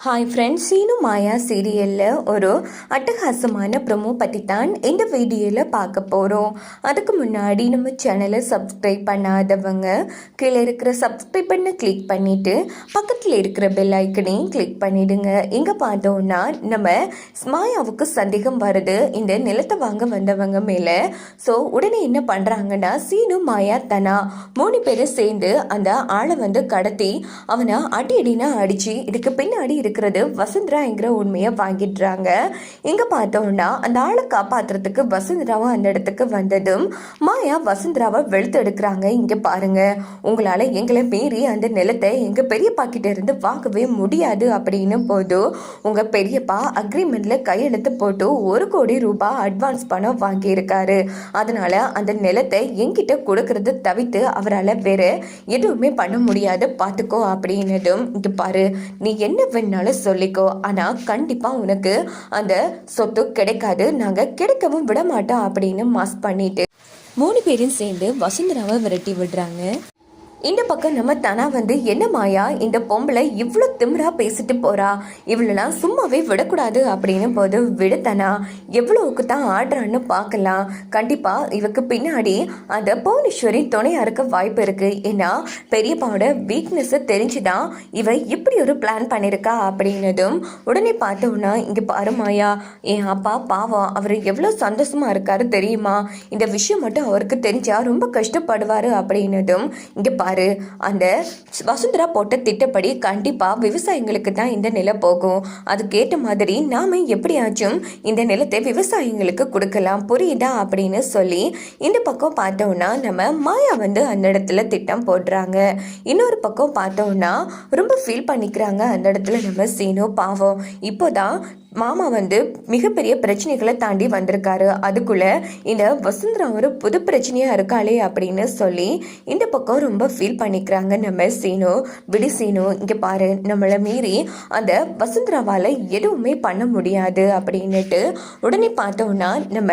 Hi friends Seenu மாயா சீரியலில் ஒரு அட்டகாசமான ப்ரொமோ பற்றி தான் இந்த வீடியோவில் பார்க்க போகிறோம் அதுக்கு முன்னாடி நம்ம சேனலை சப்ஸ்கிரைப் பண்ணாதவங்க கீழே இருக்கிற சப்ஸ்கிரைப் பண்ண கிளிக் பண்ணிவிட்டு பக்கத்தில் இருக்கிற பெல் ஐக்கனையும் கிளிக் பண்ணிவிடுங்க இங்கே பார்த்தோன்னா நம்ம மாயாவுக்கு சந்தேகம் வருது. இந்த நிலத்தை வாங்க வந்தவங்க மேலே. ஸோ உடனே என்ன பண்ணுறாங்கன்னா சீனு மாயா தனா மூணு பேரும் சேர்ந்து அந்த ஆளை வந்து கடத்தி அவனை அடி அடினா அடித்து இதுக்கு பின்னாடி இருக்கிறது வசுந்தராங்கிற உண்மையை வாங்கிடுறாங்க. இங்கே பார்த்தோம்னா அந்த ஆளை காப்பாத்துறதுக்கு வசுந்தராவும் அந்த இடத்துக்கு வந்ததும் மாயா வசுந்தராவை வெளுத்து எடுக்கிறாங்க. இங்கே பாருங்க உங்களால் எங்களை மீறி அந்த நிலத்தை எங்கள் பெரியப்பா கிட்ட இருந்து வாங்கவே முடியாது அப்படின்னு போதும் உங்கள் பெரியப்பா அக்ரிமெண்ட்டில் கையெழுத்து போட்டு ஒரு கோடி ரூபாய் அட்வான்ஸ் பணம் வாங்கியிருக்காரு. அதனால் அந்த நிலத்தை என்கிட்ட கொடுக்கறது தவிர்த்து அவரால் வேற எதுவுமே பண்ண முடியாது. பார்த்துக்கோ அப்படின்னதும் இங்கே பாரு நீ என்ன வேணாலும் சொல்லிக்கோ. ஆனால் கண்டிப்பாக உனக்கு அந்த சொத்து கிடைக்காது. நாங்கள் கிடைக்கவும் விட மாட்டோம் அப்படின்னு மாஸ் பண்ணிட்டு. மூணு பேரும் சேர்ந்து வசுந்தராவை விரட்டி விடுறாங்க. இந்த பக்கம் நம்ம தனா வந்து என்ன மாயா இந்த பொம்பளை இவ்வளோ திமிரா பேசிட்டு போறா? இவ்வளோலாம் சும்மாவே விடக்கூடாது அப்படின்னு போது விடுத்தனா எவ்வளோவுக்கு தான் ஆடுறான்னு பார்க்கலாம். கண்டிப்பா இவக்கு பின்னாடி அந்த புவனேஸ்வரி துணையா இருக்க வாய்ப்பு இருக்கு. ஏன்னா பெரியப்பாவோட வீக்னஸ் தெரிஞ்சுதான் இவ இப்படி ஒரு பிளான் பண்ணியிருக்கா அப்படின்னதும் உடனே பார்த்தோம்னா இங்க பாரு மாயா என் அப்பா பாவம் அவர் எவ்வளோ சந்தோஷமா இருக்காரு தெரியுமா? இந்த விஷயம் மட்டும் அவருக்கு தெரிஞ்சா ரொம்ப கஷ்டப்படுவாரு அப்படின்னதும் இங்க பாரு அந்த வசுந்தரா போட்ட திட்டப்படி கண்டிப்பா விவசாயிங்களுக்கு தான் இந்த நிலம் போகும். அதுக்கேற்ற மாதிரி நாம எப்படியாச்சும் இந்த நிலத்தை விவசாயிங்களுக்கு கொடுக்கலாம். புரியுதா? அப்படின்னு சொல்லி இந்த பக்கம் பார்த்தோம்னா நம்ம மாயா வந்து அந்த இடத்துல திட்டம் போடுறாங்க. இன்னொரு பக்கம் பார்த்தோம்னா ரொம்ப ஃபீல் பண்ணிக்கிறாங்க. அந்த இடத்துல நம்ம சீனோ பாவம். இப்போதான் மாமா வந்து மிகப்பெரிய பிரச்சனைகளை தாண்டி வந்திருக்காரு. அதுக்குள்ள இந்த வசுந்தரா ஒரு புது பிரச்சனையா இருக்காளே அப்படின்னு சொல்லி இந்த பக்கம் ரொம்ப ஃபீல் பண்ணிக்கிறாங்க. நம்ம சீனு விடி சீனு இங்க பாரு நம்மளை மீறி அந்த வசுந்தராவால் எதுவுமே பண்ண முடியாது அப்படின்னுட்டு உடனே பார்த்தோம்னா நம்ம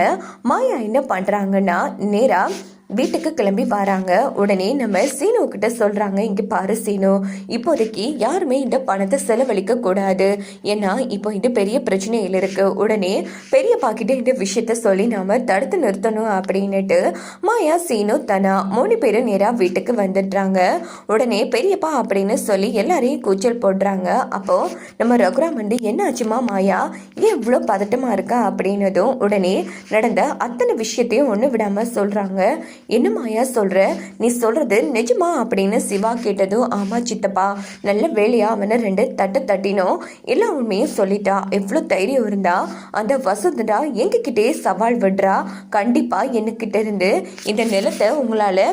மாயா என்ன பண்றாங்கன்னா நேரா வீட்டுக்கு கிளம்பி வராங்க. உடனே நம்ம சீனு கிட்ட சொல்றாங்க இங்க பாரு சீனு இப்போதைக்கு யாருமே இந்த பணத்தை செலவழிக்க கூடாது. ஏன்னா இப்போ இது பெரிய பிரச்சனையில் இருக்கு. உடனே பெரிய பாக்கிட்ட இந்த விஷயத்த சொல்லி நாம தடுத்து நிறுத்தணும் அப்படின்னுட்டு மாயா சீனு தனா மூணு பேரும் நேராக வீட்டுக்கு வந்துடுறாங்க. உடனே பெரியப்பா அப்படின்னு சொல்லி எல்லாரையும் கூச்சல் போடுறாங்க. அப்போ நம்ம ரகுராம் வந்து என்ன ஆச்சுமா மாயா? ஏன் இவ்வளோ பதட்டமா இருக்கா? அப்படின்னதும் உடனே நடந்த அத்தனை விஷயத்தையும் ஒன்று விடாம சொல்றாங்க. என்ன மாயா நீ சொல்கிறது நிஜமா? அப்படின்னு சிவா கேட்டதும் ஆமா சித்தப்பா நல்ல வேலையாக அவனை ரெண்டு தட்டு தட்டினோம். எல்லா உண்மையும் சொல்லிட்டா. எவ்வளோ தைரியம் இருந்தா அந்த வசந்தடா எங்ககிட்டே சவால் விடுறா. கண்டிப்பாக என்கிட்ட இருந்து இந்த நிலத்தை உங்களால்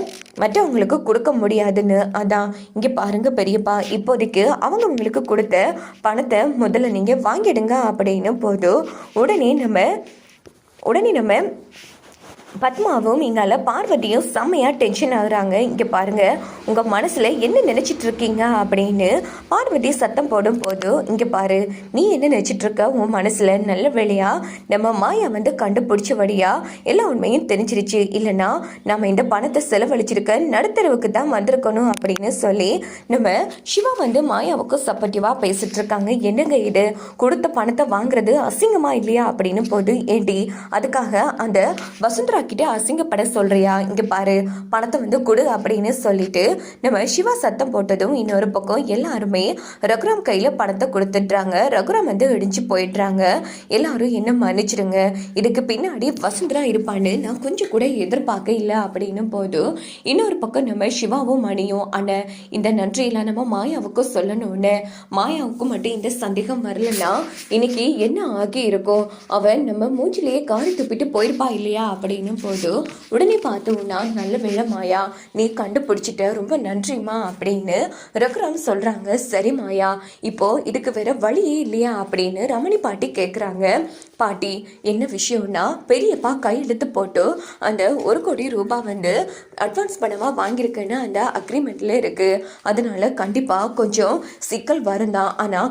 மற்றவங்களுக்கு கொடுக்க முடியாதுன்னு. அதான் இங்கே பாருங்க பெரியப்பா. இப்போதைக்கு அவங்க உங்களுக்கு கொடுத்த பணத்தை முதல்ல நீங்கள் வாங்கிடுங்க. அப்படின்னு போதும் உடனே நம்ம உடனே நம்ம பத்மாவும் இங்கால பார்வதியும் செம்மையாக டென்ஷன் ஆகுறாங்க. இங்கே பாருங்க உங்கள் மனசில் என்ன நினச்சிட்டு இருக்கீங்க அப்படின்னு பார்வதி சத்தம் போடும் போது இங்கே பாரு நீ என்ன நினச்சிட்டு இருக்க? உன் மனசில் நல்ல வேலையாக நம்ம மாயா வந்து கண்டுபிடிச்ச வழியாக எல்லா உண்மையும் தெரிஞ்சிருச்சு. இல்லைனா நம்ம இந்த பணத்தை செலவழிச்சிருக்க நடுத்தரவுக்கு தான் வந்திருக்கணும் அப்படின்னு சொல்லி நம்ம சிவா வந்து மாயாவுக்கு சப்போர்ட்டிவாக பேசிட்டு இருக்காங்க. என்னங்க இது? கொடுத்த பணத்தை வாங்குறது அசிங்கமாக இல்லையா அப்படின்னு போது ஏண்டி அதுக்காக அந்த வசுந்தரா கிட்ட அசிங்கப்பட சொல்றியா? இங்க பாரு பணத்தை வந்து கொடு அப்படின்னு சொல்லிட்டு நம்ம சிவா சத்தம் போட்டதும் இன்னொரு பக்கம் எல்லாருமே ரகுராம் கையில பணத்தை கொடுத்துட்றாங்க. ரகுராம் வந்து இடிஞ்சு போயிடுறாங்க. எல்லாரும் என்ன மன்னிச்சிடுங்க. இதுக்கு பின்னாடி வசுந்தரா இருப்பான்னு நான் கொஞ்சம் கூட எதிர்பார்க்க இல்லை அப்படின்னு போதும் இன்னொரு பக்கம் நம்ம சிவாவும் மணியும் அண்ணன் இந்த நன்றியெல்லாம் நம்ம மாயாவுக்கும் சொல்லணும்னு. மாயாவுக்கு மட்டும் இந்த சந்தேகம் வரலன்னா இன்னைக்கு என்ன ஆகி இருக்கும் அவன் நம்ம மூஞ்சிலேயே காரி துப்பிட்டு போயிருப்பா இல்லையா? அப்படின்னு போது உடனே பார்த்தோம்னா நல்ல வேலை மாயா. நீ கண்டுபிடிச்சிட்ட. ரொம்ப நன்றிம்மா அப்படின்னு ரகுராம் சொல்கிறாங்க சரி மாயா. இப்போ இதுக்கு வேற வழியே இல்லையா? அப்படின்னு ரமணி பாட்டி கேட்குறாங்க பாட்டி என்ன விஷயம்னா பெரியப்பா கையெழுத்து போட்டு அந்த ஒரு கோடி ரூபாய் வந்து அட்வான்ஸ் பணமாக வாங்கியிருக்கேன்னு அந்த அக்ரிமெண்ட்டில் இருக்குது அதனால கண்டிப்பாக கொஞ்சம் சிக்கல் வரும் தான்.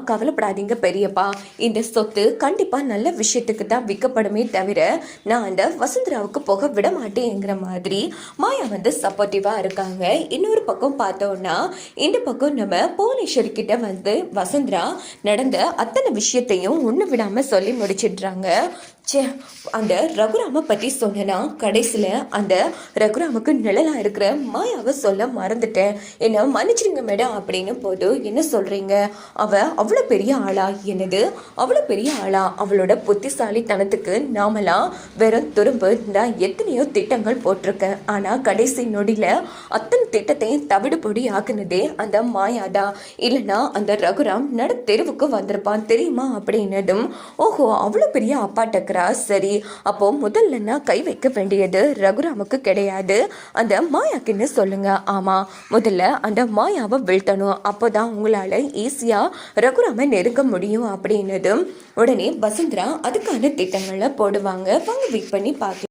கவலைப்படாதீங்க பெரியப்பா. இந்த சொத்து கண்டிப்பாக நல்ல விஷயத்துக்கு தான் விற்கப்படுமே தவிர நான் அந்த வசுந்தராவுக்கு போக விட மாட்டேங்கிற மாதிரி மாயா வந்து சப்போர்ட்டிவாக இருக்காங்க. இன்னொரு பக்கம் பார்த்தோன்னா இந்த பக்கம் நம்ம புவனேஸ்வரி கிட்ட வந்து வசந்தரா நடந்த அத்தனை விஷயத்தையும் ஒன்று விடாமல் சொல்லி முடிச்சிடுறாங்க. ச்சே அந்த ரகுராமை பற்றி சொன்னேன்னா கடைசியில் அந்த ரகுராமுக்கு நிழலாக இருக்கிற மாயாவை சொல்ல மறந்துட்டேன். என்ன மன்னிச்சிருங்க மேடம் அப்படின்னு போது என்ன சொல்கிறீங்க அவள் அவ்வளோ பெரிய ஆளா? என்னது? அவ்வளோ பெரிய ஆளா? அவளோட புத்திசாலித்தனத்துக்கு நாமெல்லாம் வெறும் துரும்பு நான் எத்தனையோ திட்டங்கள் போட்டிருக்கேன். ஆனால் கடைசி நொடியில் அத்தனை திட்டத்தையும் தவிடு பொடி ஆக்குனதே அந்த மாயாதா இல்லைன்னா அந்த ரகுராம் நட தெருவுக்கு வந்திருப்பான் தெரியுமா அப்படின்னதும் ஓஹோ அவ்வளோ பெரிய அப்பாட்டக்கிற சரி அப்போ முதல்ல நான் கை வைக்க வேண்டியது ரகுராமுக்கு கிடையாது. அந்த மாயாக்குன்னு சொல்லுங்க. ஆமா முதல்ல அந்த மாயாவை வீழ்த்தணும். அப்போதான் உங்களால ஈஸியா ரகுராமை நெருங்க முடியும் அப்படின்னதும் உடனே வசுந்தரா அதுக்கான திட்டங்களை போடுவாங்க. வாங்க வெயிட் பண்ணி பார்க்கலாம்